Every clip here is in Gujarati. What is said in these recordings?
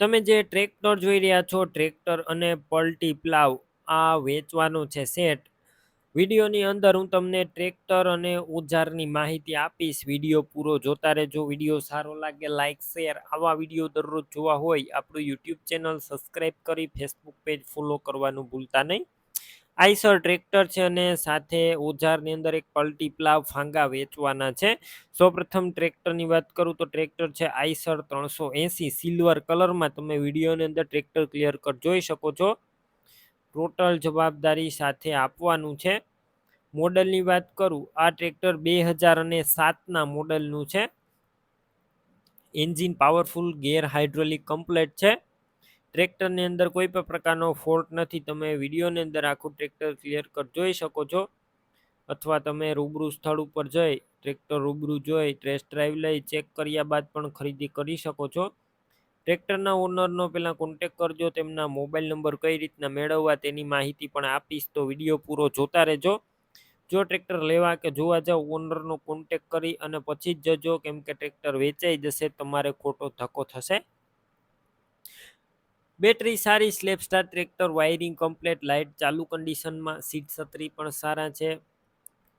તમે જે ટ્રેક્ટર જોઈ રહ્યા છો, ટ્રેક્ટર અને પલટી પ્લાવ, આ વેચવાનો છે સેટ. વિડીયોની અંદર હું તમને ટ્રેક્ટર અને ઓજારની માહિતી આપીશ. વીડિયો પૂરો જોતા રહેજો. વીડિયો સારો લાગે લાઇક શેર, આવા વીડિયો દરરોજ જોવા હોય, આપણું યુટ્યુબ ચેનલ સબસ્ક્રાઈબ કરી, ફેસબુક પેજ ફોલો કરવાનું ભૂલતા નહીં. આઈસર ટ્રેક્ટર છે અને સાથે ઓજારની અંદર એક પલટી પ્લાવ ફાંગા વેચવાના છે. સૌપ્રથમ ટ્રેક્ટરની વાત કરું તો ટ્રેક્ટર છે આઈસર ત્રણસો એંસી સિલ્વર કલરમાં. તમે વિડીયોની અંદર ટ્રેક્ટર ક્લિયર કર જોઈ શકો છો. ટોટલ જવાબદારી સાથે આપવાનું છે. મોડલની વાત કરું, આ ટ્રેક્ટર બે હજાર અને સાતના મોડલનું છે. Engine powerful, gear hydraulic, complete છે. ટ્રેક્ટરની અંદર કોઈ પણ પ્રકારનો ફોલ્ટ નથી. તમે વિડીયોની અંદર આખું ટ્રેક્ટર ક્લિયર કર, જોઈ શકો છો. અથવા તમે રૂબરૂ સ્થળ ઉપર જઈ, ટ્રેક્ટર રૂબરૂ જોઈ ટેસ્ટ ડ્રાઈવ લઈ ચેક કર્યા બાદ પણ ખરીદી કરી શકો છો. ટ્રેક્ટરના ઓનરનો પહેલાં કોન્ટેક કરજો, તેમના મોબાઈલ નંબર કઈ રીતના મેળવવા તેની માહિતી પણ આપીશ, તો વીડિયો પૂરો જોતા રહેજો. જો ટ્રેક્ટર લેવા કે જોવા જાવ ઓનરનો કોન્ટેક કરી અને પછી જ જજો, કેમ કે ટ્રેક્ટર વેચાઈ જશે, તમારે ખોટો ધક્કો થશે. બેટરી સારી slap star, tractor, wiring complete, light, ચાલુ કન્ડિશનમાં સીટ છત્રી પણ સારા છે.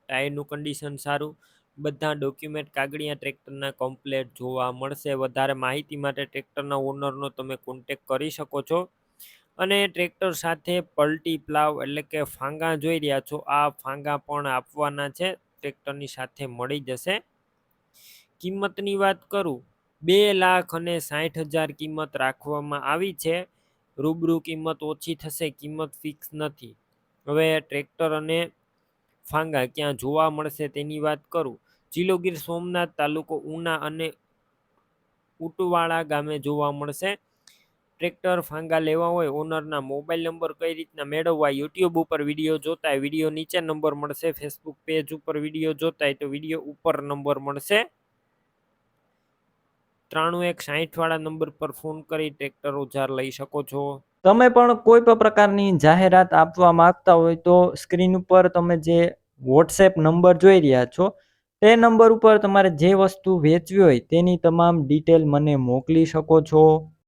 ટાયરનું કન્ડિશન સારું. બધા ડોક્યુમેન્ટ કાગળિયા ટ્રેક્ટરના કમ્પ્લેટ જોવા મળશે. વધારે માહિતી માટે ટ્રેક્ટરના ઓનરનો તમે કોન્ટેક કરી શકો છો. અને ટ્રેક્ટર સાથે પલટી પ્લાવ એટલે કે ફાંગા જોઈ રહ્યા છો. આ ફાંગા પણ આપવાના છે. ટ્રેક્ટરની સાથે મળી જશે. કિંમતની વાત કરું બે લાખ અને સાઠ હજાર કિંમત રાખવામાં આવી છે. રૂબરૂ કિંમત ઓછી થશે, કિંમત ફિક્સ નથી. હવે ટ્રેક્ટર અને ફાંગા ક્યાં જોવા મળશે તેની વાત કરું. જિલ્લો સોમનાથ તાલુકો ઉના અને ઉટવાળા ગામે જોવા મળશે. ટ્રેક્ટર ફાંગા લેવા હોય, ઓનરના મોબાઈલ નંબર કઈ રીતના મેળવવા, યુટ્યુબ ઉપર વીડિયો જોતા વીડિયો નીચે નંબર મળશે, ફેસબુક પેજ ઉપર વીડિયો જોતા તો વીડિયો ઉપર નંબર મળશે. ત્રાણું એક સાહીઠ વાળા નંબર પર ફોન કરી ટ્રેક્ટર ઉજાર લઈ શકો છો. તમે પણ કોઈ પણ પ્રકારની જાહેરાત આપવા માંગતા હોય તો સ્ક્રીન ઉપર તમે જે વોટ્સએપ નંબર જોઈ રહ્યા છો, તે નંબર ઉપર તમારે જે વસ્તુ વેચવી હોય તેની તમામ ડિટેલ મને મોકલી શકો છો.